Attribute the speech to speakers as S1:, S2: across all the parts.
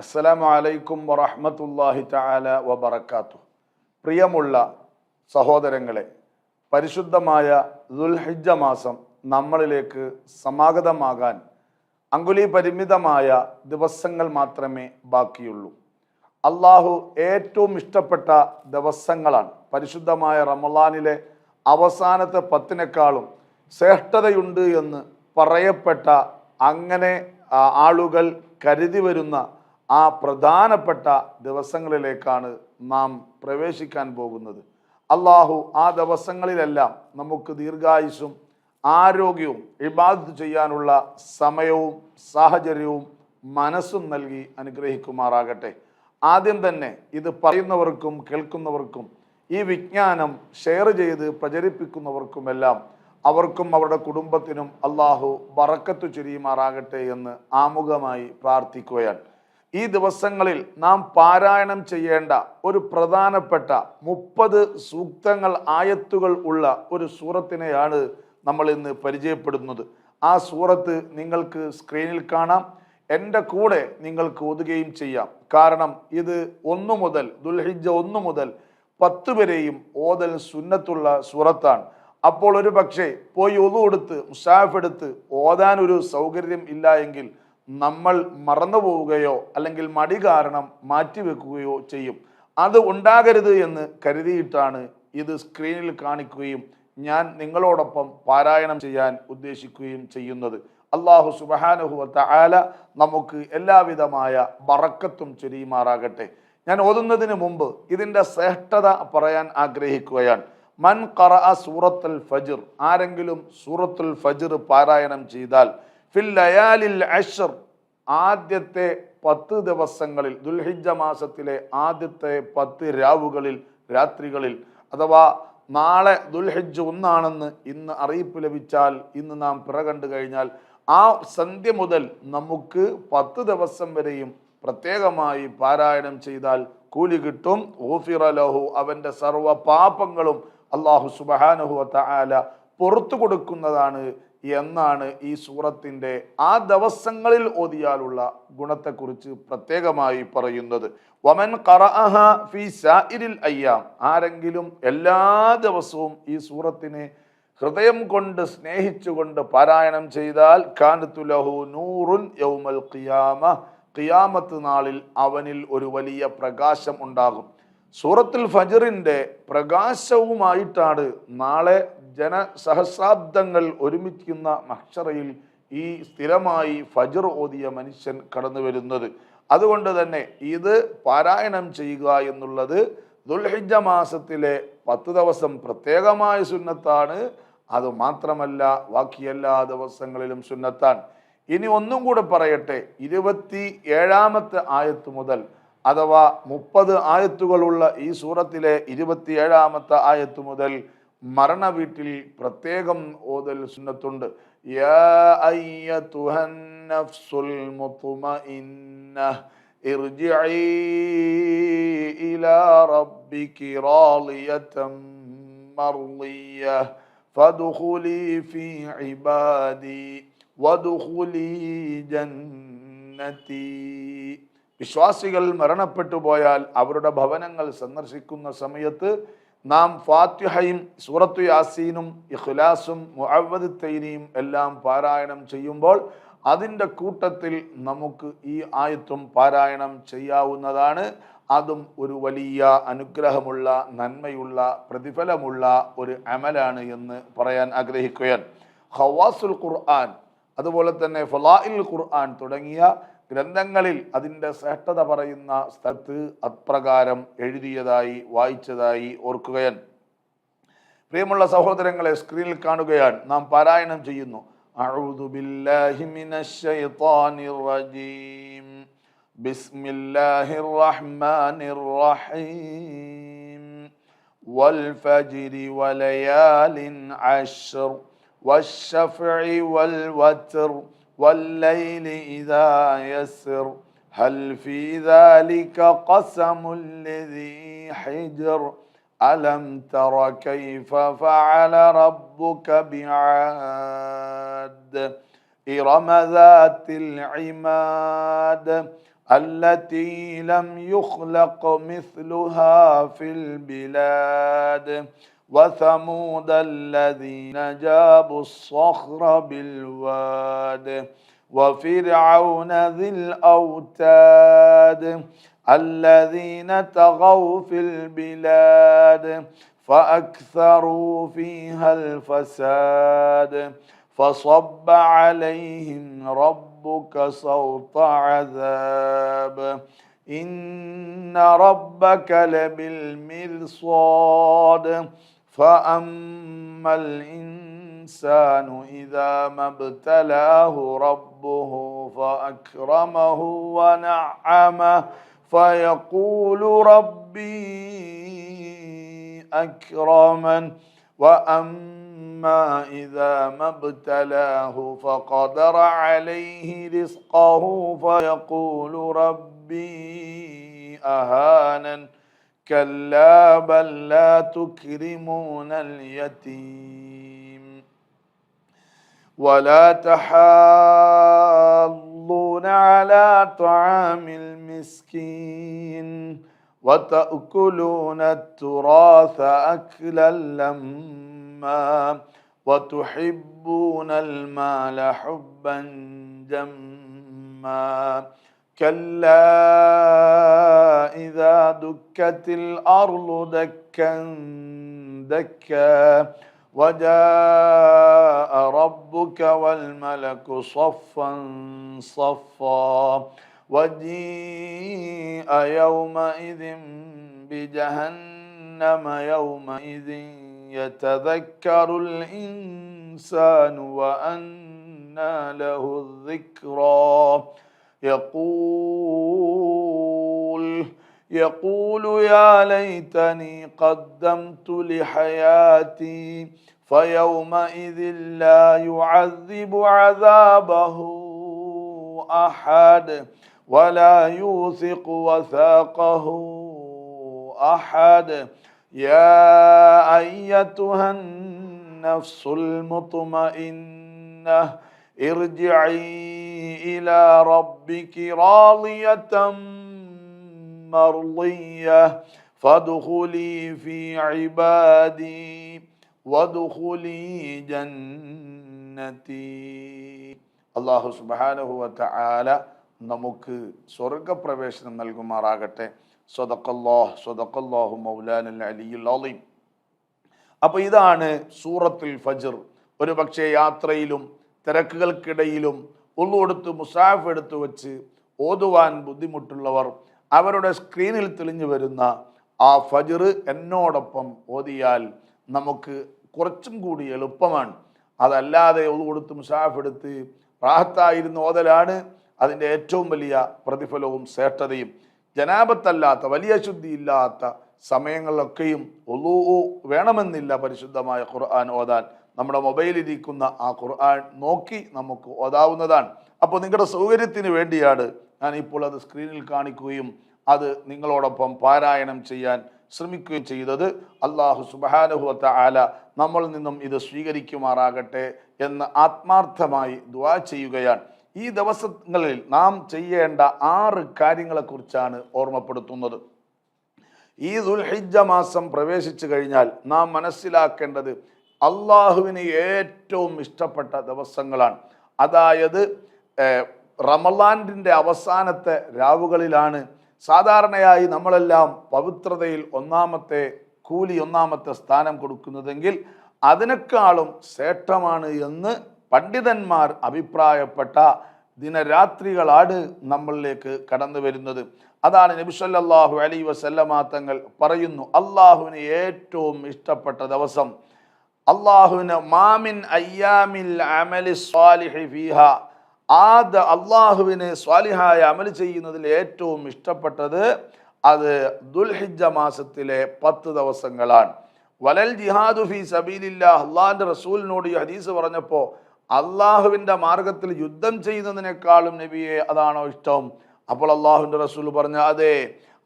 S1: അസ്സലാമു അലൈക്കും വറഹ്മത്തുള്ളാഹി തആല വബർക്കാത്തു പ്രിയമുള്ള സഹോദരങ്ങളെ പരിശുദ്ധമായ ദുൽഹിജ്ജ മാസം നമ്മളിലേക്ക് സമാഗതമാകാൻ അങ്കുലി പരിമിതമായ ദിവസങ്ങൾ മാത്രമേ ബാക്കിയുള്ളൂ. അള്ളാഹു ഏറ്റവും ഇഷ്ടപ്പെട്ട ദിവസങ്ങളാണ്. പരിശുദ്ധമായ റമലാനിലെ അവസാനത്തെ പത്തിനേക്കാളും ശ്രേഷ്ഠതയുണ്ട് എന്ന് പറയപ്പെട്ട അങ്ങനെ ആളുകൾ കരുതി വരുന്ന ആ പ്രധാനപ്പെട്ട ദിവസങ്ങളിലേക്കാണ് നാം പ്രവേശിക്കാൻ പോകുന്നത്. അള്ളാഹു ആ ദിവസങ്ങളിലെല്ലാം നമുക്ക് ദീർഘായുസും ആരോഗ്യവും ഇബാദത്ത് ചെയ്യാനുള്ള സമയവും സാഹചര്യവും മനസ്സും നൽകി അനുഗ്രഹിക്കുമാറാകട്ടെ. ആദ്യം തന്നെ ഇത് പറയുന്നവർക്കും കേൾക്കുന്നവർക്കും ഈ വിജ്ഞാനം ഷെയർ ചെയ്ത് പ്രചരിപ്പിക്കുന്നവർക്കുമെല്ലാം അവർക്കും അവരുടെ കുടുംബത്തിനും അള്ളാഹു ബറക്കത്തു ചുരിയുമാറാകട്ടെ എന്ന് ആമുഖമായി പ്രാർത്ഥിക്കുകയാണ്. ഈ ദിവസങ്ങളിൽ നാം പാരായണം ചെയ്യേണ്ട ഒരു പ്രധാനപ്പെട്ട മുപ്പത് സൂക്തങ്ങൾ ആയത്തുകൾ ഉള്ള ഒരു സൂറത്തിനെയാണ് നമ്മൾ ഇന്ന് പരിചയപ്പെടുന്നത്. ആ സൂറത്ത് നിങ്ങൾക്ക് സ്ക്രീനിൽ കാണാം. എന്റെ കൂടെ നിങ്ങൾക്ക് ഓതുകയും ചെയ്യാം. കാരണം ഇത് ഒന്നു മുതൽ ദുൽഹിജ ഒന്നു മുതൽ പത്ത് വരെയും ഓതൽ സുന്നത്തുള്ള സൂറത്താണ്. അപ്പോൾ ഒരു പക്ഷേ പോയി ഒതു കൊടുത്ത് മുസാഫ് എടുത്ത് ഓതാൻ ഒരു സൗകര്യം ഇല്ല എങ്കിൽ നമ്മൾ മറന്നു പോവുകയോ അല്ലെങ്കിൽ മടി കാരണം മാറ്റിവെക്കുകയോ ചെയ്യും. അത് ഉണ്ടാകരുത് എന്ന് കരുതിയിട്ടാണ് ഇത് സ്ക്രീനിൽ കാണിക്കുകയും ഞാൻ നിങ്ങളോടൊപ്പം പാരായണം ചെയ്യാൻ ഉദ്ദേശിക്കുകയും ചെയ്യുന്നത്. അള്ളാഹു സുബഹാനുഹുവത്ത ആല നമുക്ക് എല്ലാവിധമായ ബറക്കത്തും ചൊരിയുമാറാകട്ടെ. ഞാൻ ഓതുന്നതിന് മുമ്പ് ഇതിന്റെ ശ്രേഷ്ഠത പറയാൻ ആഗ്രഹിക്കുകയാണ്. മൻ കറ സൂറത്തുൽ ഫജിർ ആരെങ്കിലും സൂറത്തുൽ ഫജിർ പാരായണം ചെയ്താൽ ഫിൽ ലയാലിൽ അഷർ ആദ്യത്തെ പത്ത് ദിവസങ്ങളിൽ ദുൽഹിജ മാസത്തിലെ ആദ്യത്തെ പത്ത് രാവുകളിൽ രാത്രികളിൽ അഥവാ നാളെ ദുൽഹിജ് ഒന്നാണെന്ന് ഇന്ന് അറിയിപ്പ് ലഭിച്ചാൽ ഇന്ന് നാം പിറ കണ്ടു കഴിഞ്ഞാൽ ആ സന്ധ്യ മുതൽ നമുക്ക് പത്ത് ദിവസം വരെയും പ്രത്യേകമായി പാരായണം ചെയ്താൽ കൂലി കിട്ടും. ഊഫിറ ലഹു അവന്റെ സർവ പാപങ്ങളും അള്ളാഹു സുബഹാനഹു ആല പുറത്തു കൊടുക്കുന്നതാണ് എന്നാണ് ഈ സൂറത്തിന്റെ ആ ദിവസങ്ങളിൽ ഓതിയാലുള്ള ഗുണത്തെക്കുറിച്ച് പ്രത്യേകമായി പറയുന്നത്. വമൻ ഫീ സാഇരിൽ അയ്യാം. ആരെങ്കിലും എല്ലാ ദിവസവും ഈ സൂറത്തിനെ ഹൃദയം കൊണ്ട് സ്നേഹിച്ചുകൊണ്ട് പാരായണം ചെയ്താൽ കാനത്തു ലഹു നൂറുൻ യൗമൽ ഖിയാമ. ഖിയാമത്ത് നാളിൽ അവനിൽ ഒരു വലിയ പ്രകാശം ഉണ്ടാകും. സൂറത്തുൽ ഫജറിന്റെ പ്രകാശവുമായിട്ടാണ് നാളെ ജനസഹസ്രാബ്ദങ്ങൾ ഒരുമിക്കുന്ന മഹ്ഷറയിൽ ഈ സ്ഥിരമായി ഫജർ ഓതിയ മനുഷ്യൻ കടന്നു വരുന്നത്. അതുകൊണ്ട് തന്നെ ഇത് പാരായണം ചെയ്യുക എന്നുള്ളത് ദുൽഹിജ മാസത്തിലെ പത്ത് ദിവസം പ്രത്യേകമായ സുന്നത്താണ്. അത് മാത്രമല്ല ബാക്കി എല്ലാ ദിവസങ്ങളിലും സുന്നത്താണ്. ഇനി ഒന്നും കൂടെ പറയട്ടെ. ഇരുപത്തി ഏഴാമത്തെ ആയത്ത് മുതൽ അഥവാ മുപ്പത് ആയത്തുകളുള്ള ഈ സൂറത്തിലെ ഇരുപത്തിയേഴാമത്തെ ആയത്ത് മുതൽ മരണ വീട്ടിൽ പ്രത്യേകം ഓതൽ സുന്നത്തുണ്ട്. വിശ്വാസികൾ മരണപ്പെട്ടു പോയാൽ അവരുടെ ഭവനങ്ങൾ സന്ദർശിക്കുന്ന സമയത്ത് നാം ഫാത്തിഹയും സൂറത്തു യാസീനും ഇഖ്ലാസും മുഅവദ് തൈനിയും എല്ലാം പാരായണം ചെയ്യുമ്പോൾ അതിന്റെ കൂട്ടത്തിൽ നമുക്ക് ഈ ആയത്വം പാരായണം ചെയ്യാവുന്നതാണ്. അതും ഒരു വലിയ അനുഗ്രഹമുള്ള നന്മയുള്ള പ്രതിഫലമുള്ള ഒരു അമലാണ് എന്ന് പറയാൻ ആഗ്രഹിക്കുകയാണ്. ഹവാസുൽ ഖുർആൻ അതുപോലെ തന്നെ ഫലാഇൽ ഖുർആൻ തുടങ്ങിയ ഗ്രന്ഥങ്ങളിൽ അതിൻ്റെ ശ്രേഷ്ഠത പറയുന്ന സ്ഥലത്ത് അപ്രകാരം എഴുതിയതായി വായിച്ചതായി ഓർക്കുകയാണ് പ്രിയമുള്ള സഹോദരങ്ങളെ സ്ക്രീനിൽ കാണുകയാണ് നാം പാരായണം ചെയ്യുന്നു أعوذ بالله من الشيطان الرجيم بسم الله الرحمن الرحيم والفجر وليال عشر والشفع والوتر والليل إذا يسر. هل في ذلك قسم الذي حجر؟ ألم تر كيف فعل ربك بعاد؟ إرم ذات العماد التي لم يخلق مثلها في البلاد. وثمود الذين جابوا الصخر بالواد وفرعون ذي الأوتاد الذين طغوا في البلاد فأكثروا فيها الفساد فصب عليهم ربك صوت عذاب. إن ربك لبالمرصاد. فأما الإنسان إذا ما ابتلاه ربه فأكرمه ونعمه فيقول ربي أكرمن وأما إذا ما ابتلاه فقدر عليه رزقه فيقول ربي أهانن كلا بل لا تكرمون اليتيم ولا تحاضون على طعام المسكين وتأكلون التراث أكلا لما وتحبون المال حبا جما كلا إذا دكت الأرض دكا دكا وجاء ربك والملك صفا صفا وجيء يومئذ بجهنم يومئذ يتذكر الإنسان وأنى له الذكرى يقول يقول يا ليتني قدمت لحياتي فيومئذ لا يعذب عذابه أحد ولا يوثق وثاقه أحد. يا أيتها النفس المطمئنة ارجعي إلى ربك راضيه مرضيه فادخلي في عبادي وادخلي جنتي അള്ളാഹു സുബാനഹുവത്ത ആല നമുക്ക് സ്വർഗപ്രവേശനം നൽകുമാറാകട്ടെ സ്വതക്കല്ലാഹ് സ്വതക്കല്ലാഹു മൗലാൻ അലിയുൽ അലീം അപ്പോൾ ഇതാണ് സൂറത്തുൽ ഫജർ ഒരു പക്ഷേ യാത്രയിലും തിരക്കുകൾക്കിടയിലും ഉള്ളുകൊടുത്ത് മുസാഫ് എടുത്തു വെച്ച് ഓതുവാൻ ബുദ്ധിമുട്ടുള്ളവർ അവരുടെ സ്ക്രീനിൽ തെളിഞ്ഞു വരുന്ന ആ ഫജർ എന്നോടൊപ്പം ഓതിയാൽ നമുക്ക് കുറച്ചും കൂടി എളുപ്പമാണ്. അതല്ലാതെ ഒതുകൊടുത്ത് മുസാഫ് എടുത്ത് റാഹത്തായിരുന്ന ഓതലാണ്. അതിന്റെ ഏറ്റവും വലിയ പ്രതിഫലവും ശ്രേഷ്ഠതയും. ജനാപത്തല്ലാത്ത വലിയ ശുദ്ധിയില്ലാത്ത സമയങ്ങളിലൊക്കെയും ഒതു വേണമെന്നില്ല പരിശുദ്ധമായ ഖുർആൻ ഓതാൻ. നമ്മുടെ മൊബൈലിരിക്കുന്ന ആ ഖുർആൻ നോക്കി നമുക്ക് ഓതാവുന്നതാണ്. അപ്പോൾ നിങ്ങളുടെ സൗകര്യത്തിന് വേണ്ടിയാണ് ഞാൻ ഇപ്പോൾ അത് സ്ക്രീനിൽ കാണിക്കുകയും അത് നിങ്ങളോടൊപ്പം പാരായണം ചെയ്യാൻ ശ്രമിക്കുകയും ചെയ്തത്. അള്ളാഹു സുബാനുഹുവത്ത ആല നമ്മളിൽ നിന്നും ഇത് സ്വീകരിക്കുമാറാകട്ടെ എന്ന് ആത്മാർത്ഥമായി ദ്വാ ചെയ്യുകയാണ്. ഈ ദിവസങ്ങളിൽ നാം ചെയ്യേണ്ട ആറ് കാര്യങ്ങളെക്കുറിച്ചാണ് ഓർമ്മപ്പെടുത്തുന്നത്. ഈ ദുൽഹിജ മാസം പ്രവേശിച്ചു കഴിഞ്ഞാൽ നാം മനസ്സിലാക്കേണ്ടത് അള്ളാഹുവിന് ഏറ്റവും ഇഷ്ടപ്പെട്ട ദിവസങ്ങളാണ്. അതായത് റമലാൻഡിന്റെ അവസാനത്തെ രാവുകളിലാണ് സാധാരണയായി നമ്മളെല്ലാം പവിത്രതയിൽ ഒന്നാമത്തെ കൂലി ഒന്നാമത്തെ സ്ഥാനം കൊടുക്കുന്നതെങ്കിൽ അതിനേക്കാളും ശ്രേഷ്ഠമാണ് എന്ന് പണ്ഡിതന്മാർ അഭിപ്രായപ്പെട്ട ദിനരാത്രികളാണ് നമ്മളിലേക്ക് കടന്നു വരുന്നത്. അതാണ് നബിസല്ലാഹു അലൈ വസല്ലമാ തങ്ങൾ പറയുന്നു അള്ളാഹുവിന് ഏറ്റവും ഇഷ്ടപ്പെട്ട ദിവസം അള്ളാഹുവിന് മാമിൻ അയ്യാമിൽ സ്വാലിഹി ഫീഹ. ആദ അള്ളാഹുവിന് സ്വാലിഹായ അമൽ ചെയ്യുന്നതിൽ ഏറ്റവും ഇഷ്ടപ്പെട്ടത് അത് ദുൽഹിജ മാസത്തിലെ പത്ത് ദിവസങ്ങളാണ്. വലൽ ജിഹാദു ഫി സബീലില്ല അള്ളാഹിന്റെ റസൂലിനോട് ഈ ഹദീസ് പറഞ്ഞപ്പോൾ അള്ളാഹുവിന്റെ മാർഗത്തിൽ യുദ്ധം ചെയ്യുന്നതിനേക്കാളും നബിയെ അതാണോ ഇഷ്ടം? അപ്പോൾ അള്ളാഹുവിന്റെ റസൂൽ പറഞ്ഞു അതെ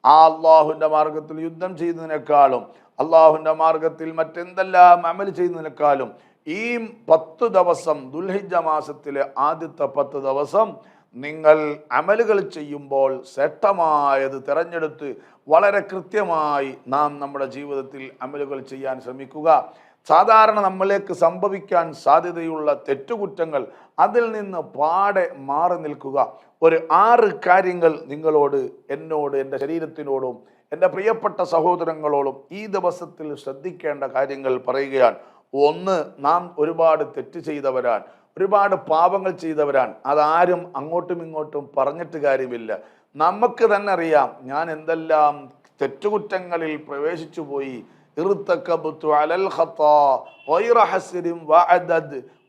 S1: ആ അള്ളാഹുവിന്റെ മാർഗത്തിൽ യുദ്ധം ചെയ്യുന്നതിനേക്കാളും അള്ളാഹുവിന്റെ മാർഗത്തിൽ മറ്റെന്തെല്ലാം അമൽ ചെയ്യുന്നതിനേക്കാളും ഈ പത്ത് ദിവസം ദുൽഹിജ മാസത്തിലെ ആദ്യത്തെ പത്ത് ദിവസം നിങ്ങൾ അമലുകൾ ചെയ്യുമ്പോൾ ശ്രേഷ്ഠമായത് തിരഞ്ഞെടുത്ത് വളരെ കൃത്യമായി നാം നമ്മുടെ ജീവിതത്തിൽ അമലുകൾ ചെയ്യാൻ ശ്രമിക്കുക. സാധാരണ നമ്മളിലേക്ക് സംഭവിക്കാൻ സാധ്യതയുള്ള തെറ്റുകുറ്റങ്ങൾ അതിൽ നിന്ന് പാടെ മാറി നിൽക്കുക. ഒരു ആറ് കാര്യങ്ങൾ നിങ്ങളോട് എന്നോട് എന്റെ ശരീരത്തിനോടും എന്റെ പ്രിയപ്പെട്ട സഹോദരങ്ങളോടും ഈ ദിവസത്തിൽ ശ്രദ്ധിക്കേണ്ട കാര്യങ്ങൾ പറയുകയാണ്. ഒന്ന് നാം ഒരുപാട് തെറ്റ് ചെയ്തവരാൻ ഒരുപാട് പാപങ്ങൾ ചെയ്തവരാൻ അതാരും അങ്ങോട്ടും ഇങ്ങോട്ടും പറഞ്ഞിട്ട് കാര്യമില്ല. നമുക്ക് തന്നെ അറിയാം ഞാൻ എന്തെല്ലാം തെറ്റുകുറ്റങ്ങളിൽ പ്രവേശിച്ചു പോയി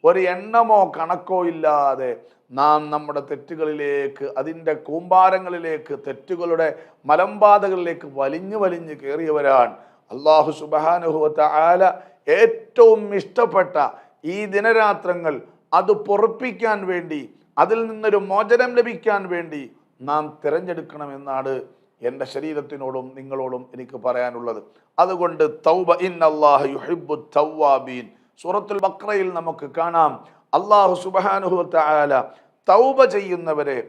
S1: ഒരു എണ്ണമോ കണക്കോ ഇല്ലാതെ നാം നമ്മുടെ തെറ്റുകളിലേക്ക് അതിന്റെ കൂമ്പാരങ്ങളിലേക്ക് തെറ്റുകളുടെ മലമ്പാതകളിലേക്ക് വലിഞ്ഞു വലിഞ്ഞു കയറിയവരാണ് അള്ളാഹു സുബാനുഹുവത്ത ആല ഏറ്റവും ഇഷ്ടപ്പെട്ട ഈ ദിനരാത്രങ്ങൾ അത് പൊറപ്പിക്കാൻ വേണ്ടി അതിൽ നിന്നൊരു മോചനം ലഭിക്കാൻ വേണ്ടി നാം തിരഞ്ഞെടുക്കണമെന്നാണ് എന്റെ ശരീരത്തിനോടും നിങ്ങളോടും എനിക്ക് പറയാനുള്ളത്. അതുകൊണ്ട് തൗബ ഇൻ അള്ളാഹു യുഹിബു തൗവാബീൻ. സൂറത്തുൽ ബക്രയിൽ നമുക്ക് കാണാം. അള്ളാഹു സുബാനുഹുവത്ത ആല തൗബ ചെയ്യുന്നവരെ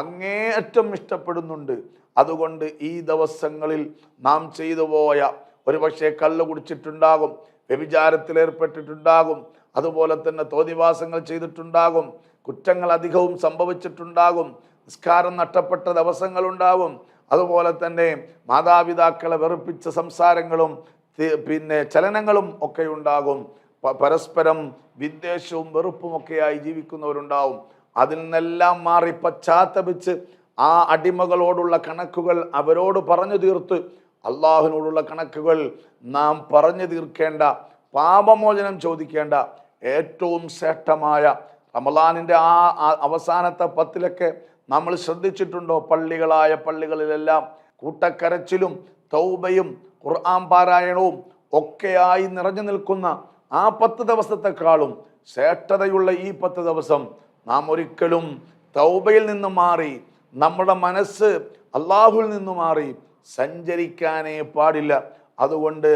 S1: അങ്ങേയറ്റം ഇഷ്ടപ്പെടുന്നുണ്ട്. അതുകൊണ്ട് ഈ ദിവസങ്ങളിൽ നാം ചെയ്തു പോയ ഒരുപക്ഷെ കള്ള് കുടിച്ചിട്ടുണ്ടാകും വ്യഭിചാരത്തിൽ ഏർപ്പെട്ടിട്ടുണ്ടാകും അതുപോലെ തന്നെ തോതിവാസങ്ങൾ ചെയ്തിട്ടുണ്ടാകും കുറ്റങ്ങൾ അധികവും സംഭവിച്ചിട്ടുണ്ടാകും നിസ്കാരം നഷ്ടപ്പെട്ട ദിവസങ്ങളുണ്ടാകും അതുപോലെ തന്നെ മാതാപിതാക്കളെ വെറുപ്പിച്ച സംസാരങ്ങളും പിന്നെ ചലനങ്ങളും ഒക്കെ ഉണ്ടാകും. പരസ്പരം വിദ്വേഷവും വെറുപ്പും ഒക്കെയായി ജീവിക്കുന്നവരുണ്ടാവും. അതിൽ നിന്നെല്ലാം മാറി പശ്ചാത്തപിച്ച് ആ അടിമകളോടുള്ള കണക്കുകൾ അവരോട് പറഞ്ഞു തീർത്ത് അള്ളാഹുവിനോടുള്ള കണക്കുകൾ നാം പറഞ്ഞു തീർക്കേണ്ട പാപമോചനം ചോദിക്കേണ്ട ഏറ്റവും ശ്രേഷ്ഠമായ റമലാനിന്റെ ആ ആ അവസാനത്തെ പത്തിലൊക്കെ നമ്മൾ ശ്രദ്ധിച്ചിട്ടുണ്ടോ? പള്ളികളായ പള്ളികളിലെല്ലാം കൂട്ടക്കരച്ചിലും തൗബയും ഖുർആൻ പാരായണവും ഒക്കെയായി നിറഞ്ഞു നിൽക്കുന്ന ആ പത്ത് ദിവസത്തെക്കാളും ശ്രേഷ്ഠതയുള്ള ഈ പത്ത് ദിവസം നാം ഒരിക്കലും തൗബയിൽ നിന്ന് മാറി നമ്മുടെ മനസ്സ് അള്ളാഹുവിൽ നിന്ന് മാറി സഞ്ചരിക്കാനേ പാടില്ല. അതുകൊണ്ട്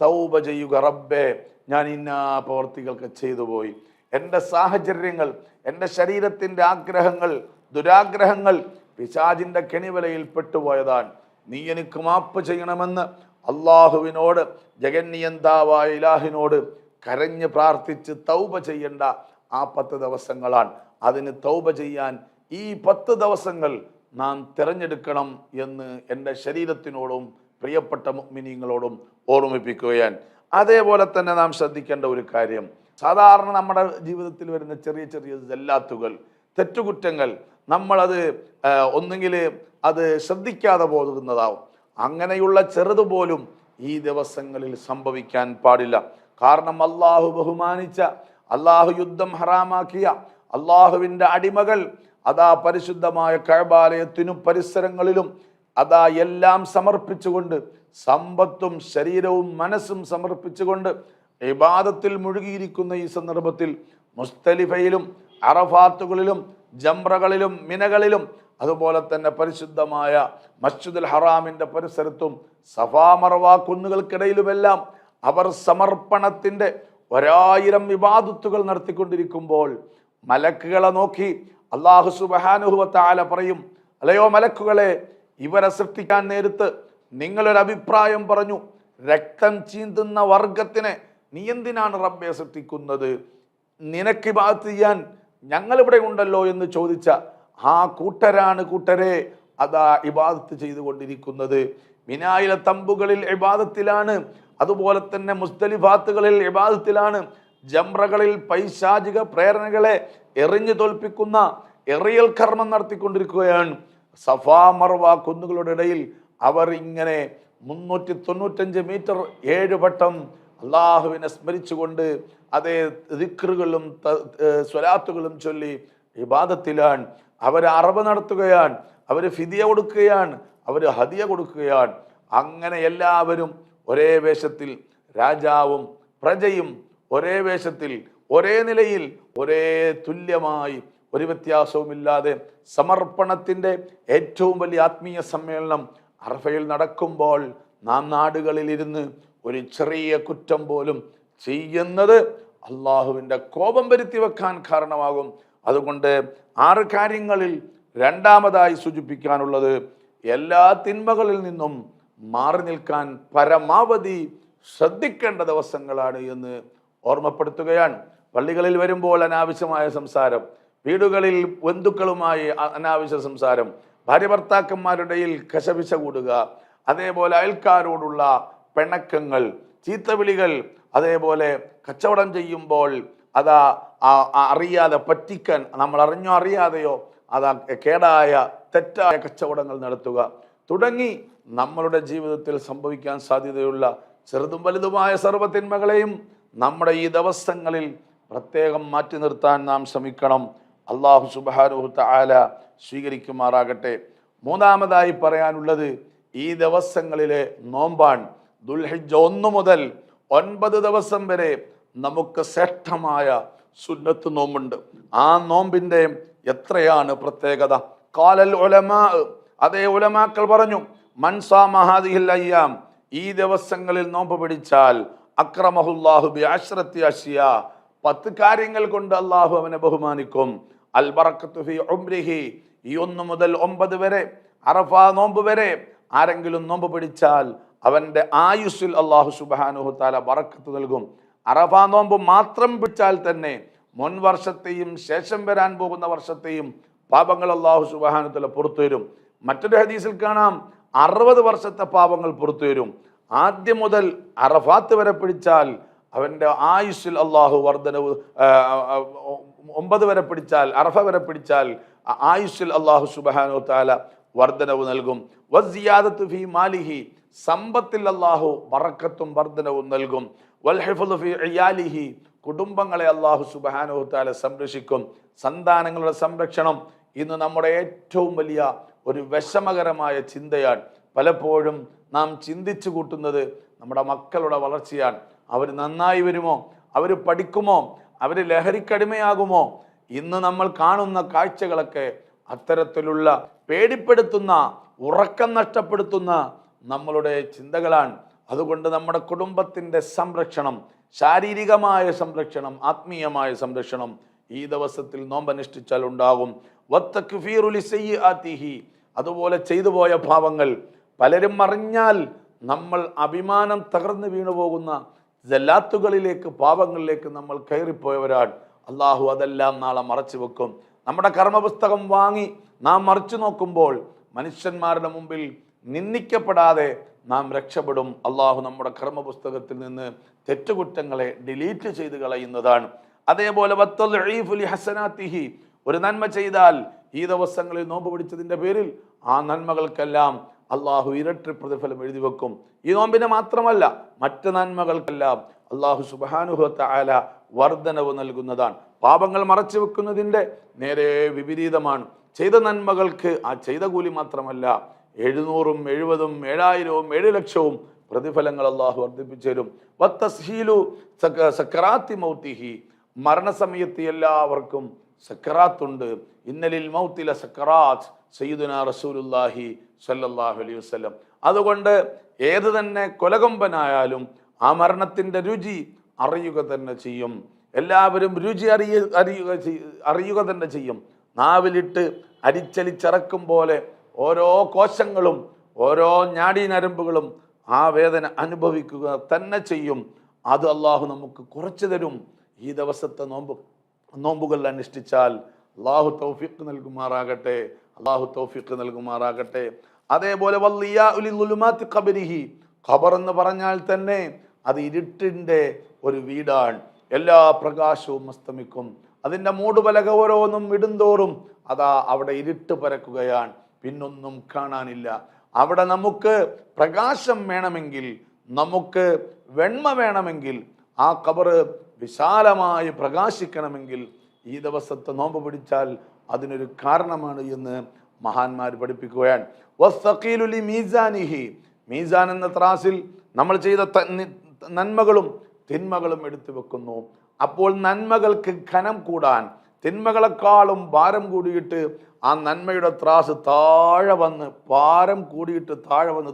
S1: തൗബ ചെയ്യുക റബ്ബേ ഞാൻ ഇന്ന പ്രവർത്തികൾക്ക് ചെയ്തു പോയി എന്റെ സാഹചര്യങ്ങൾ എന്റെ ശരീരത്തിന്റെ ആഗ്രഹങ്ങൾ ദുരാഗ്രഹങ്ങൾ പിശാജിന്റെ കെണിവലയിൽ പെട്ടുപോയതാണ്. നീ എനിക്ക് മാപ്പ് ചെയ്യണമെന്ന് അള്ളാഹുവിനോട് ജഗന്നിയന്താവായ ഇലാഹിനോട് കരഞ്ഞ് പ്രാർത്ഥിച്ച് തൗബ ചെയ്യേണ്ട ആ പത്ത് ദിവസങ്ങളാണ്. അതിന് തൗബ ചെയ്യാൻ ഈ പത്ത് ദിവസങ്ങൾ നാം തിരഞ്ഞെടുക്കണം എന്ന് എന്റെ ശരീരത്തിനോടും പ്രിയപ്പെട്ട മിനിങ്ങളോടും ഓർമ്മിപ്പിക്കുകയാണ്. അതേപോലെ തന്നെ നാം ശ്രദ്ധിക്കേണ്ട ഒരു കാര്യം. സാധാരണ നമ്മുടെ ജീവിതത്തിൽ വരുന്ന ചെറിയ ചെറിയ ജല്ലാത്തുകൾ തെറ്റുകുറ്റങ്ങൾ നമ്മളത് ഒന്നുകിൽ അത് ശ്രദ്ധിക്കാതെ പോകുന്നതാവും അങ്ങനെയുള്ള ചെറുതുപോലും ഈ ദിവസങ്ങളിൽ സംഭവിക്കാൻ പാടില്ല. കാരണം അള്ളാഹു ബഹുമാനിച്ച അള്ളാഹു യുദ്ധം ഹറാമാക്കിയ അള്ളാഹുവിന്റെ അടിമകൾ അതാ പരിശുദ്ധമായ കഴബാലയത്തിനും പരിസരങ്ങളിലും അതാ എല്ലാം സമർപ്പിച്ചുകൊണ്ട് സമ്പത്തും ശരീരവും മനസ്സും സമർപ്പിച്ചുകൊണ്ട് ഇബാദത്തിൽ മുഴുകിയിരിക്കുന്ന ഈ സന്ദർഭത്തിൽ മുസ്തലിഫയിലും അറഫാത്തുകളിലും ജംറകളിലും മിനകളിലും അതുപോലെ തന്നെ പരിശുദ്ധമായ മസ്ജിദുൽ ഹറാമിന്റെ പരിസരത്തും സഫാ മറവ കുന്നുകൾക്കിടയിലുമെല്ലാം അവർ സമർപ്പണത്തിന്റെ ഒരായിരം വിവാദത്തുകൾ നടത്തിക്കൊണ്ടിരിക്കുമ്പോൾ മലക്കുകളെ നോക്കി അള്ളാഹു സുബഹാനുഹുവത്താല പറയും അലയോ മലക്കുകളെ ഇവരെ സൃഷ്ടിക്കാൻ നേരത്ത് നിങ്ങളൊരു അഭിപ്രായം പറഞ്ഞു. രക്തം ചീന്തുന്ന വർഗത്തിനെ നീ എന്തിനാണ് റബ്ബെ സൃഷ്ടിക്കുന്നത്? നിനക്ക് ബാത്ത് ചെയ്യാൻ ഞങ്ങളിവിടെ ഉണ്ടല്ലോ എന്ന് ചോദിച്ച ആ കൂട്ടരാണ് കൂട്ടരെ അതാ ഇബാദത്ത് ചെയ്തുകൊണ്ടിരിക്കുന്നത്. മിനായിലെ തമ്പുകളിൽ ഇബാദത്തിലാണ് അതുപോലെ തന്നെ മുസ്തലിഫാത്തുകളിൽ ഇബാദത്തിലാണ് ജംറകളിൽ പൈശാചിക പ്രേരണകളെ എറിഞ്ഞു തോൽപ്പിക്കുന്ന എറിയൽ കർമ്മം നടത്തിക്കൊണ്ടിരിക്കുകയാണ്. സഫാ മർവ കുന്നുകളുടെ ഇടയിൽ അവർ ഇങ്ങനെ മുന്നൂറ്റി തൊണ്ണൂറ്റഞ്ച് മീറ്റർ ഏഴ് വട്ടം അള്ളാഹുവിനെ സ്മരിച്ചുകൊണ്ട് അതേ ദിക്റുകളും സ്വലാത്തുകളും ചൊല്ലി വിവാദത്തിലാണ് അവർ അറബ് നടത്തുകയാണ്. അവർ ഫിദിയ കൊടുക്കുകയാണ്. അവർ ഹദിയ കൊടുക്കുകയാണ്. അങ്ങനെ എല്ലാവരും ഒരേ വേഷത്തിൽ രാജാവും പ്രജയും ഒരേ വേഷത്തിൽ ഒരേ നിലയിൽ ഒരേ തുല്യമായി ഒരു വ്യത്യാസവുമില്ലാതെ സമർപ്പണത്തിന്റെ ഏറ്റവും വലിയ ആത്മീയ സമ്മേളനം അർഫയിൽ നടക്കുമ്പോൾ നാം നാടുകളിലിരുന്ന് ഒരു ചെറിയ കുറ്റം പോലും ചെയ്യുന്നത് അള്ളാഹുവിന്റെ കോപം വരുത്തി വെക്കാൻ കാരണമാകും. അതുകൊണ്ട് ആറ് കാര്യങ്ങളിൽ രണ്ടാമതായി സൂചിപ്പിക്കാനുള്ളത് എല്ലാ തിന്മകളിൽ നിന്നും മാറി നിൽക്കാൻ പരമാവധി ശ്രദ്ധിക്കേണ്ട ദിവസങ്ങളാണ് എന്ന് ഓർമ്മപ്പെടുത്തുകയാണ്. പള്ളികളിൽ വരുമ്പോൾ അനാവശ്യമായ സംസാരം വീടുകളിൽ ബന്ധുക്കളുമായി അനാവശ്യ സംസാരം ഭാര്യ ഭർത്താക്കന്മാരുടെ കശപിശ കൂടുക അതേപോലെ അയൽക്കാരോടുള്ള പിണക്കങ്ങൾ ചീത്തവിളികൾ അതേപോലെ കച്ചവടം ചെയ്യുമ്പോൾ അതാ അറിയാതെ പറ്റിക്കാൻ നമ്മൾ അറിഞ്ഞോ അറിയാതെയോ അതാ കേടായ തെറ്റായ കച്ചവടങ്ങൾ നടത്തുക തുടങ്ങി. നമ്മളുടെ ജീവിതത്തിൽ സംഭവിക്കാൻ സാധ്യതയുള്ള ചെറുതും വലുതുമായ സർവതിന്മകളെയും നമ്മുടെ ഈ ദിവസങ്ങളിൽ പ്രത്യേകം മാറ്റി നിർത്താൻ നാം ശ്രമിക്കണം. അള്ളാഹു സുബാനുഹു ആല സ്വീകരിക്കുമാറാകട്ടെ. മൂന്നാമതായി പറയാനുള്ളത് ഈ ദിവസങ്ങളിലെ നോമ്പാൻ ദുൽഹിജ ഒന്ന് മുതൽ ഒൻപത് ദിവസം വരെ നമുക്ക് ശ്രേഷ്ഠമായ സുന്നത്ത് നോമ്പുണ്ട്. ആ നോമ്പിന്റെ എത്രയാണ് പ്രത്യേകത? കാലൽ ഒലമാ അതേ ഉലമാക്കൾ പറഞ്ഞു മൻസാ മഹാദിഹിൽ അയ്യാം. ഈ ദിവസങ്ങളിൽ നോമ്പ് പിടിച്ചാൽ അക്രമഹുല്ലാഹു ബി അശ്രത്തി അഷിയ. പത്ത് കാര്യങ്ങൾ കൊണ്ട് അള്ളാഹു അവനെ ബഹുമാനിക്കും. അൽ ബറക്കത്തു ഫി ഉംരിഹി. ഈ ഒന്ന് മുതൽ ഒമ്പത് വരെ അറഫ നോമ്പ് വരെ ആരെങ്കിലും നോമ്പ് പിടിച്ചാൽ അവന്റെ ആയുസ്സിൽ അള്ളാഹു സുബാനുഹു താല ബറക്കത്ത് നൽകും. അറഫ നോമ്പ് മാത്രം പിടിച്ചാൽ തന്നെ മുൻ വർഷത്തെയും ശേഷം വരാൻ പോകുന്ന വർഷത്തെയും പാപങ്ങൾ അള്ളാഹു സുബാനു തല പുറത്തു വരും മറ്റൊരു ഹദീസിൽ കാണാം. അറുപത് വർഷത്തെ പാപങ്ങൾ പുറത്തു വരും. ആദ്യം മുതൽ അറഫാത്ത് വരെ പിടിച്ചാൽ അവന്റെ ആയുസ്സിൽ അള്ളാഹു വർധനവ് ഒമ്പത് വരെ പിടിച്ചാൽ അറഫ വരെ പിടിച്ചാൽ ആയുസ്സിൽ അള്ളാഹു സുബാനോ താല വർധനവ് നൽകും. വസിയാദത്ത് ഫി മാലിഹി സമ്പത്തിൽ അള്ളാഹു വറക്കത്തും വർധനവും നൽകും. വൽഹിഫുഫി അയ്യാലിഹി കുടുംബങ്ങളെ അള്ളാഹു സുബാനോ താല സംരക്ഷിക്കും. സന്താനങ്ങളുടെ സംരക്ഷണം ഇന്ന് നമ്മുടെ ഏറ്റവും വലിയ ഒരു വിഷമകരമായ ചിന്തയാണ് പലപ്പോഴും നാം ചിന്തിച്ചു കൂട്ടുന്നത് നമ്മുടെ മക്കളുടെ വളർച്ചയാണ്. അവർ നന്നായി വരുമോ? അവർ പഠിക്കുമോ? അവർ ലഹരിക്കടിമയാകുമോ ഇന്ന് നമ്മൾ കാണുന്ന കാഴ്ചകളൊക്കെ അത്തരത്തിലുള്ള പേടിപ്പെടുത്തുന്ന ഉറക്കം നഷ്ടപ്പെടുത്തുന്ന നമ്മളുടെ ചിന്തകളാണ്. അതുകൊണ്ട് നമ്മുടെ കുടുംബത്തിന്റെ സംരക്ഷണം ശാരീരികമായ സംരക്ഷണം ആത്മീയമായ സംരക്ഷണം ഈ ദിവസത്തിൽ നോമ്പനുഷ്ഠിച്ചാൽ ഉണ്ടാകും. വത്തക്ഫീറു ലിസയ്യിആതിഹി. അതുപോലെ ചെയ്തു പോയ പാവങ്ങൾ. പലരും അറിഞ്ഞാൽ നമ്മൾ അഭിമാനം തകർന്നു വീണു പോകുന്ന ജല്ലാത്തുകളിലേക്ക് പാവങ്ങളിലേക്ക് നമ്മൾ കയറിപ്പോയവരാണ്. അള്ളാഹു അതെല്ലാം നാളെ മറച്ചു വെക്കും. നമ്മുടെ കർമ്മപുസ്തകം വാങ്ങി നാം മറിച്ചു നോക്കുമ്പോൾ മനുഷ്യന്മാരുടെ മുമ്പിൽ നിന്ദിക്കപ്പെടാതെ നാം രക്ഷപ്പെടും. അള്ളാഹു നമ്മുടെ കർമ്മപുസ്തകത്തിൽ നിന്ന് തെറ്റുകുറ്റങ്ങളെ ഡിലീറ്റ് ചെയ്ത് കളയുന്നതാണ്. അതേപോലെ. ഒരു നന്മ ചെയ്താൽ ഈ ദിവസങ്ങളിൽ നോമ്പ് പിടിച്ചതിന്റെ പേരിൽ ആ നന്മകൾക്കെല്ലാം അള്ളാഹു ഇരട്ടി പ്രതിഫലം എഴുതി വെക്കും. ഈ നോമ്പിനെ മാത്രമല്ല മറ്റ് നന്മകൾക്കെല്ലാം അള്ളാഹു സുബാനുഹത്ത ആല വർധനവ് നൽകുന്നതാണ്. പാപങ്ങൾ മറച്ചു വെക്കുന്നതിന്റെ നേരെ വിപരീതമാണ്. ചെയ്ത നന്മകൾക്ക് ആ ചെയ്ത കൂലി മാത്രമല്ല എഴുന്നൂറും എഴുപതും ഏഴായിരവും ഏഴ് ലക്ഷവും പ്രതിഫലങ്ങൾ അള്ളാഹു വർദ്ധിപ്പിച്ചു തരും. വത്തസ്ഹീലു സക്കറാത്തി മൗത്തിഹി. മരണസമയത്ത് എല്ലാവർക്കും സക്കറാത്തുണ്ട്. ഇന്നലിൽ മൗത്തില സക്കറാത്ത് സയ്യിദുന റസൂലുല്ലാഹി സല്ലല്ലാഹു അലൈഹി വസല്ലം. അതുകൊണ്ട് ഏത് തന്നെ കൊലകൊമ്പനായാലും ആ മരണത്തിന്റെ രുചി അറിയുക തന്നെ ചെയ്യും. എല്ലാവരും രുചി അറിയ അറിയുക അറിയുക തന്നെ ചെയ്യും. നാവിലിട്ട് അരിച്ചലിച്ചിറക്കും പോലെ ഓരോ കോശങ്ങളും ഓരോ ഞാടീനരമ്പുകളും ആ വേദന അനുഭവിക്കുക തന്നെ ചെയ്യും. അത് അള്ളാഹു നമുക്ക് കുറച്ചു തരും. ഈ ദിവസത്തെ നോമ്പ് നോമ്പുകൾ അനുഷ്ഠിച്ചാൽ അള്ളാഹു തൗഫീഖ് നൽകുമാറാകട്ടെ അള്ളാഹു തൗഫീഖ് നൽകുമാറാകട്ടെ. അതേപോലെ ഖബരിഹി ഖബർ എന്ന് പറഞ്ഞാൽ തന്നെ അത് ഇരുട്ടിന്റെ ഒരു വീടാണ്. എല്ലാ പ്രകാശവും അസ്തമിക്കും. അതിന്റെ മൂടുപലക ഓരോന്നും ഇടുന്തോറും അതാ അവിടെ ഇരുട്ട് പരക്കുകയാണ്. പിന്നൊന്നും കാണാനില്ല. അവിടെ നമുക്ക് പ്രകാശം വേണമെങ്കിൽ നമുക്ക് വെണ്മ വേണമെങ്കിൽ ആ കബറ് വിശാലമായി പ്രകാശിക്കണമെങ്കിൽ ഈ ദിവസത്തെ നോമ്പ് പിടിച്ചാൽ അതിനൊരു കാരണമാണ് എന്ന് മഹാന്മാർ പഠിപ്പിക്കുകയാണ്. മീസാനിഹി. മീസാൻ എന്ന ത്രാസിൽ നമ്മൾ ചെയ്ത നന്മകളും തിന്മകളും എടുത്തു വെക്കുന്നു. അപ്പോൾ നന്മകൾക്ക് ഘനം കൂടാൻ തിന്മകളെക്കാളും ഭാരം കൂടിയിട്ട് ആ നന്മയുടെ ത്രാസ് താഴെ വന്ന് ഭാരം കൂടിയിട്ട് താഴെ വന്ന്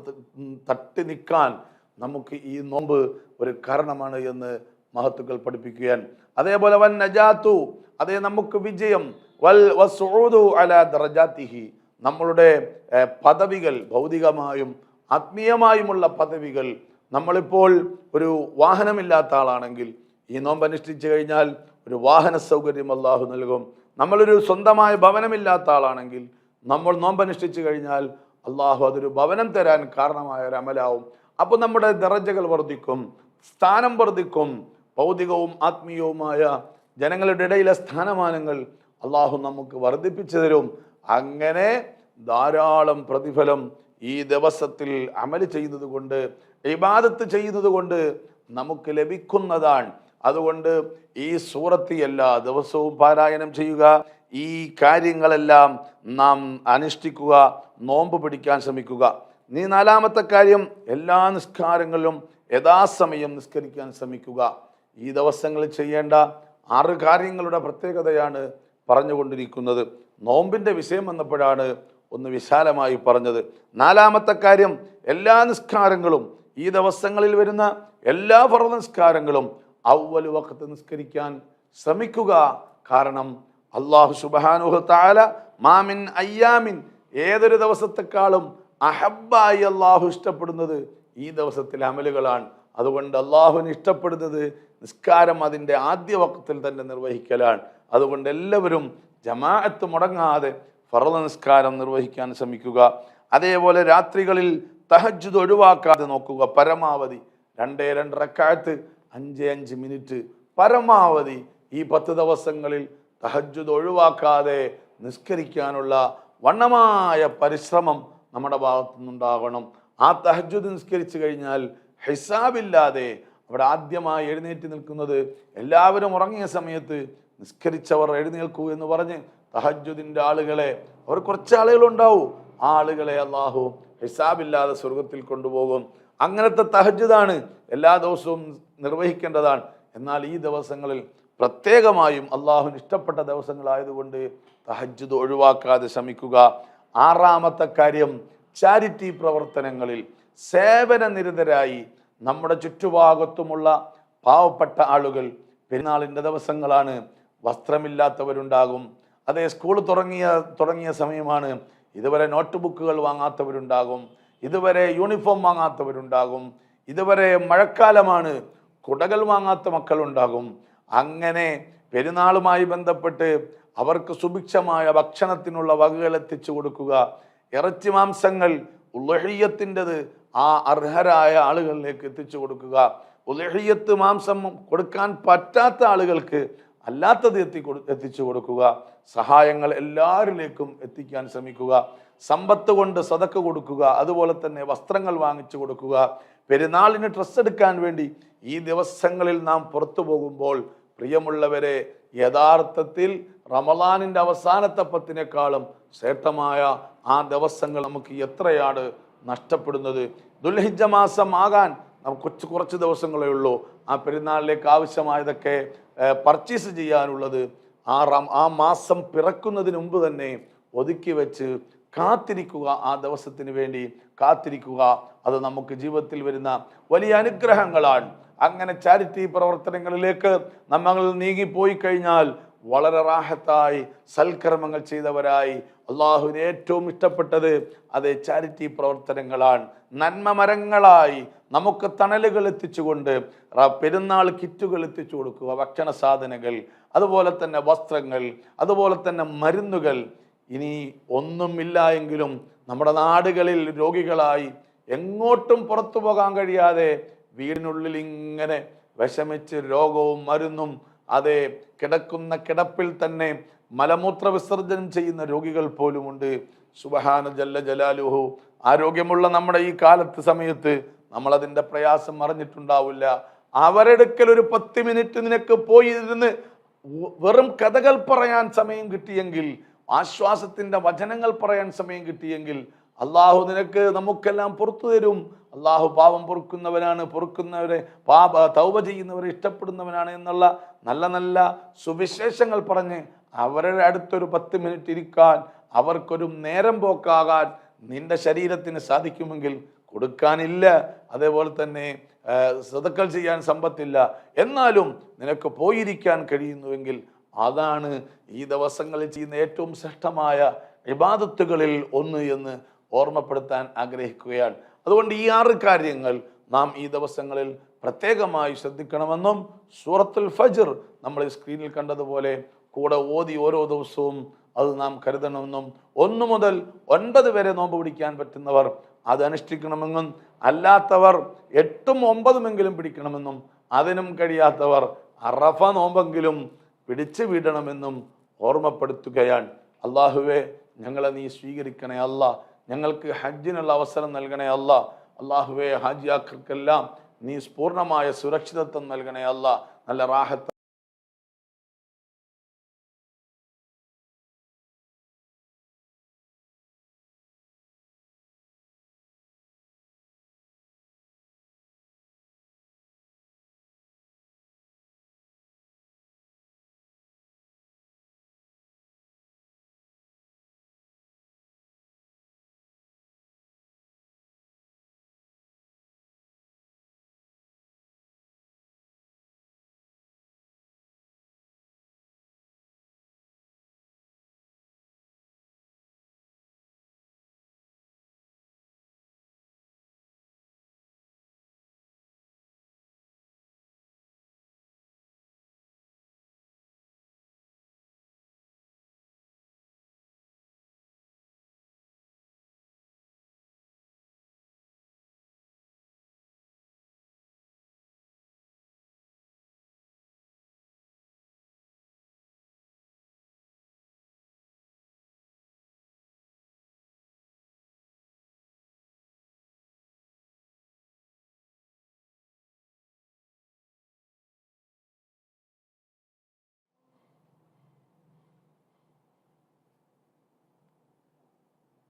S1: തട്ടി നിൽക്കാൻ നമുക്ക് ഈ നോമ്പ് ഒരു കാരണമാണ് എന്ന് മഹത്തുക്കൾ പഠിപ്പിക്കുകയാണ്. അതേപോലെ വൻ നജാത്തു. അതേ നമുക്ക് വിജയം. വൽ അലാ ദറജാത്തിഹി നമ്മളുടെ പദവികൾ ഭൗതികമായും ആത്മീയമായുമുള്ള പദവികൾ. നമ്മളിപ്പോൾ ഒരു വാഹനമില്ലാത്ത ആളാണെങ്കിൽ ഈ നോമ്പ് അനുഷ്ഠിച്ചു കഴിഞ്ഞാൽ ഒരു വാഹന സൗകര്യം അള്ളാഹു നൽകും. നമ്മളൊരു സ്വന്തമായ ഭവനമില്ലാത്ത ആളാണെങ്കിൽ നമ്മൾ നോമ്പ് അനുഷ്ഠിച്ചു കഴിഞ്ഞാൽ അള്ളാഹു അതൊരു ഭവനം തരാൻ കാരണമായ ഒരു അമലാവും. അപ്പോൾ നമ്മുടെ ദറജകൾ വർദ്ധിക്കും സ്ഥാനം വർദ്ധിക്കും. ഭൗതികവും ആത്മീയവുമായ ജനങ്ങളുടെ ഇടയിലെ സ്ഥാനമാനങ്ങൾ അള്ളാഹു നമുക്ക് വർദ്ധിപ്പിച്ചു തരും. അങ്ങനെ ധാരാളം പ്രതിഫലം ഈ ദിവസത്തിൽ അമൽ ചെയ്യുന്നത് കൊണ്ട് ഇബാദത്ത് ചെയ്യുന്നത് കൊണ്ട് നമുക്ക് ലഭിക്കുന്നതാണ്. അതുകൊണ്ട് ഈ സൂറത്ത് എല്ലാ ദിവസവും പാരായണം ചെയ്യുക. ഈ കാര്യങ്ങളെല്ലാം നാം അനുഷ്ഠിക്കുക നോമ്പ് പിടിക്കാൻ ശ്രമിക്കുക. നീ നാലാമത്തെ കാര്യം എല്ലാ നിസ്കാരങ്ങളിലും യഥാസമയം നിസ്കരിക്കാൻ ശ്രമിക്കുക. ഈ ദിവസങ്ങളിൽ ചെയ്യേണ്ട ആറ് കാര്യങ്ങളുടെ പ്രത്യേകതയാണ് പറഞ്ഞുകൊണ്ടിരിക്കുന്നത്. നോമ്പിന്റെ വിഷയം വന്നപ്പോഴാണ് ഒന്ന് വിശാലമായി പറഞ്ഞത്. നാലാമത്തെ കാര്യം എല്ലാ നിസ്കാരങ്ങളും ഈ ദിവസങ്ങളിൽ വരുന്ന എല്ലാ ഫറ നിസ്കാരങ്ങളും അവൽ വക്കത്ത് നിസ്കരിക്കാൻ ശ്രമിക്കുക. കാരണം അള്ളാഹു സുബാനുഹു താല മാമിൻ അയ്യാമിൻ ഏതൊരു ദിവസത്തെക്കാളും അഹബായി അള്ളാഹു ഇഷ്ടപ്പെടുന്നത് ഈ ദിവസത്തിലെ അമലുകളാണ്. അതുകൊണ്ട് അള്ളാഹുവിന് ഇഷ്ടപ്പെടുന്നത് നിസ്കാരം അതിന്റെ ആദ്യ വക്കത്തിൽ തന്നെ നിർവഹിക്കലാണ്. അതുകൊണ്ട് എല്ലാവരും ജമാഅത്ത് മുടങ്ങാതെ ഫറദ നിസ്കാരം നിർവഹിക്കാൻ ശ്രമിക്കുക. അതേപോലെ രാത്രികളിൽ തഹജ്ജുദ് ഒഴിവാക്കാതെ നോക്കുക. പരമാവധി രണ്ടേ രണ്ട് റക്കായത്ത് അഞ്ച് അഞ്ച് മിനിറ്റ് പരമാവധി ഈ പത്ത് ദിവസങ്ങളിൽ തഹജ്ജുദ് ഒഴിവാക്കാതെ നിസ്കരിക്കാനുള്ള വണ്ണമായ പരിശ്രമം നമ്മുടെ ഭാഗത്തു നിന്നുണ്ടാകണം ആ തഹജ്ജുദ് നിസ്കരിച്ചു കഴിഞ്ഞാൽ ഹിസാബില്ലാതെ അവിടെ ആദ്യമായി എഴുന്നേറ്റ് നിൽക്കുന്നത് എല്ലാവരും ഉറങ്ങിയ സമയത്ത് നിസ്കരിച്ചവർ എഴുന്നേൽക്കൂ എന്ന് പറഞ്ഞ് തഹജുദിന്റെ ആളുകളെ അവർ കുറച്ച് ആളുകളുണ്ടാവും. ആ ആളുകളെ അള്ളാഹു ഹിസാബില്ലാതെ സ്വർഗത്തിൽ കൊണ്ടുപോകും. അങ്ങനത്തെ തഹജുദാണ് എല്ലാ ദിവസവും നിർവഹിക്കേണ്ടതാണ്. എന്നാൽ ഈ ദിവസങ്ങളിൽ പ്രത്യേകമായും അള്ളാഹുവിന് ഇഷ്ടപ്പെട്ട ദിവസങ്ങളായതുകൊണ്ട് തഹജുദ് ഒഴിവാക്കാതെ ശ്രമിക്കുക. ആറാമത്തെ കാര്യം ചാരിറ്റി പ്രവർത്തനങ്ങളിൽ സേവന നിരതരായി നമ്മുടെ ചുറ്റുഭാഗത്തുമുള്ള പാവപ്പെട്ട ആളുകൾ പെരുന്നാളിന്റെ ദിവസങ്ങളാണ്. വസ്ത്രമില്ലാത്തവരുണ്ടാകും. അതേ സ്കൂൾ തുടങ്ങിയ തുടങ്ങിയ സമയമാണ് ഇതുവരെ നോട്ട് ബുക്കുകൾ വാങ്ങാത്തവരുണ്ടാകും. ഇതുവരെ യൂണിഫോം വാങ്ങാത്തവരുണ്ടാകും. ഇതുവരെ മഴക്കാലമാണ് കുടകൾ വാങ്ങാത്ത മക്കളുണ്ടാകും. അങ്ങനെ പെരുന്നാളുമായി ബന്ധപ്പെട്ട് അവർക്ക് സുഭിക്ഷമായ ഭക്ഷണത്തിനുള്ള വകകൾ എത്തിച്ചു കൊടുക്കുക. ഇറച്ചി മാംസങ്ങൾ ഉലഹിയത്തിന്റെത് ആ അർഹരായ ആളുകളിലേക്ക് എത്തിച്ചു കൊടുക്കുക. ഉലഹിയത്ത് മാംസം കൊടുക്കാൻ പറ്റാത്ത ആളുകൾക്ക് അല്ലാത്തത് എത്തി എത്തിച്ചു കൊടുക്കുക. സഹായങ്ങൾ എല്ലാവരിലേക്കും എത്തിക്കാൻ ശ്രമിക്കുക. സമ്പത്ത് കൊണ്ട് സതക്ക് കൊടുക്കുക. അതുപോലെ തന്നെ വസ്ത്രങ്ങൾ വാങ്ങിച്ചു കൊടുക്കുക. പെരുന്നാളിന് ഡ്രസ്സ് എടുക്കാൻ വേണ്ടി ഈ ദിവസങ്ങളിൽ നാം പുറത്തു പോകുമ്പോൾ പ്രിയമുള്ളവരെ യഥാർത്ഥത്തിൽ റമലാനിന്റെ അവസാനത്തെ പത്തിനേക്കാളും ശ്രേഷ്ഠമായ ആ ദിവസങ്ങൾ നമുക്ക് എത്രയാണ് നഷ്ടപ്പെടുന്നത്. ദുൽഹിജ മാസം ആകാൻ കൊച്ചു കുറച്ച് ദിവസങ്ങളേ ഉള്ളൂ. ആ പെരുന്നാളിലേക്ക് ആവശ്യമായതൊക്കെ പർച്ചേസ് ചെയ്യാനുള്ളത് ആ ആ മാസം പിറക്കുന്നതിന് മുമ്പ് തന്നെ ഒതുക്കി വെച്ച് കാത്തിരിക്കുക ആ ദിവസത്തിന് വേണ്ടി കാത്തിരിക്കുക. അത് നമുക്ക് ജീവിതത്തിൽ വരുന്ന വലിയ അനുഗ്രഹങ്ങളാണ്. അങ്ങനെ ചാരിറ്റി പ്രവർത്തനങ്ങളിലേക്ക് നമ്മൾ നീങ്ങിപ്പോയി കഴിഞ്ഞാൽ വളരെ റാഹത്തായി സൽക്കർമ്മങ്ങൾ ചെയ്തവരായി അള്ളാഹുവിന് ഏറ്റവും ഇഷ്ടപ്പെട്ടത് അത് ചാരിറ്റി പ്രവർത്തനങ്ങളാണ്. നന്മ മരങ്ങളായി നമുക്ക് തണലുകൾ എത്തിച്ചുകൊണ്ട് പെരുന്നാൾ കിറ്റുകൾ എത്തിച്ചു കൊടുക്കുക ഭക്ഷണ സാധനങ്ങൾ അതുപോലെ തന്നെ വസ്ത്രങ്ങൾ അതുപോലെ തന്നെ മരുന്നുകൾ. ഇനി ഒന്നുമില്ല എങ്കിലും നമ്മുടെ നാടുകളിൽ രോഗികളായി എങ്ങോട്ടും പുറത്തു പോകാൻ കഴിയാതെ വീടിനുള്ളിൽ ഇങ്ങനെ വിഷമിച്ച് രോഗവും മരുന്നും അതെ കിടക്കുന്ന കിടപ്പിൽ തന്നെ മലമൂത്ര വിസർജനം ചെയ്യുന്ന രോഗികൾ പോലുമുണ്ട്. സുബഹാന ജല്ല ജലാലുഹു. ആരോഗ്യമുള്ള നമ്മുടെ ഈ കാലത്ത് സമയത്ത് നമ്മൾ അതിന്റെ പ്രയാസം അറിഞ്ഞിട്ടുണ്ടാവില്ല. അവരെടുക്കൽ ഒരു പത്ത് മിനിറ്റ് നിനക്ക് പോയി ഇരുന്ന് വെറും കഥകൾ പറയാൻ സമയം കിട്ടിയെങ്കിൽ ആശ്വാസത്തിന്റെ വചനങ്ങൾ പറയാൻ സമയം കിട്ടിയെങ്കിൽ അള്ളാഹു നിനക്ക് നമുക്കെല്ലാം പുറത്തു തരും. അള്ളാഹു പാപം പൊറുക്കുന്നവനാണ് പൊറുക്കുന്നവരെ പാപ തൗബ ചെയ്യുന്നവരെ ഇഷ്ടപ്പെടുന്നവനാണ് എന്നുള്ള നല്ല നല്ല സുവിശേഷങ്ങൾ പറഞ്ഞ് അവരുടെ അടുത്തൊരു പത്ത് മിനിറ്റ് ഇരിക്കാൻ അവർക്കൊരു നേരം പോക്കാകാൻ നിന്റെ ശരീരത്തിന് സാധിക്കുമെങ്കിൽ കൊടുക്കാനില്ല. അതേപോലെ തന്നെ സതക്കൽ ചെയ്യാൻ സമ്പത്തില്ല. എന്നാലും നിനക്ക് പോയിരിക്കാൻ കഴിയുന്നുവെങ്കിൽ അതാണ് ഈ ദിവസങ്ങളിൽ ചെയ്യുന്ന ഏറ്റവും ശ്രേഷ്ഠമായ വിവാദത്തുകളിൽ ഒന്ന് എന്ന് ഓർമ്മപ്പെടുത്താൻ ആഗ്രഹിക്കുകയാണ്. അതുകൊണ്ട് ഈ ആറ് കാര്യങ്ങൾ നാം ഈ ദിവസങ്ങളിൽ പ്രത്യേകമായി ശ്രദ്ധിക്കണമെന്നും സൂറത്തുൽ ഫജർ നമ്മൾ സ്ക്രീനിൽ കണ്ടതുപോലെ കൂടെ ഓതി ഓരോ ദിവസവും അത് നാം കരുതണമെന്നും ഒന്നു മുതൽ ഒൻപത് വരെ നോമ്പ് പിടിക്കാൻ പറ്റുന്നവർ അത് അനുഷ്ഠിക്കണമെന്നും അല്ലാത്തവർ എട്ടും ഒമ്പതുമെങ്കിലും പിടിക്കണമെന്നും അതിനും കഴിയാത്തവർ അറഫ നോമ്പെങ്കിലും പിടിച്ചു വിടണമെന്നും ഓർമ്മപ്പെടുത്തുകയാണ്. അള്ളാഹുവെ ഞങ്ങളെ നീ സ്വീകരിക്കണേ അല്ല ഞങ്ങൾക്ക് ഹജ്ജിനുള്ള അവസരം നൽകണേ അല്ല. അള്ളാഹുവെ ഹാജിയാക്കൾക്കെല്ലാം നീ പൂർണമായ സുരക്ഷിതത്വം നൽകണേ അല്ല. നല്ല റാഹത്ത്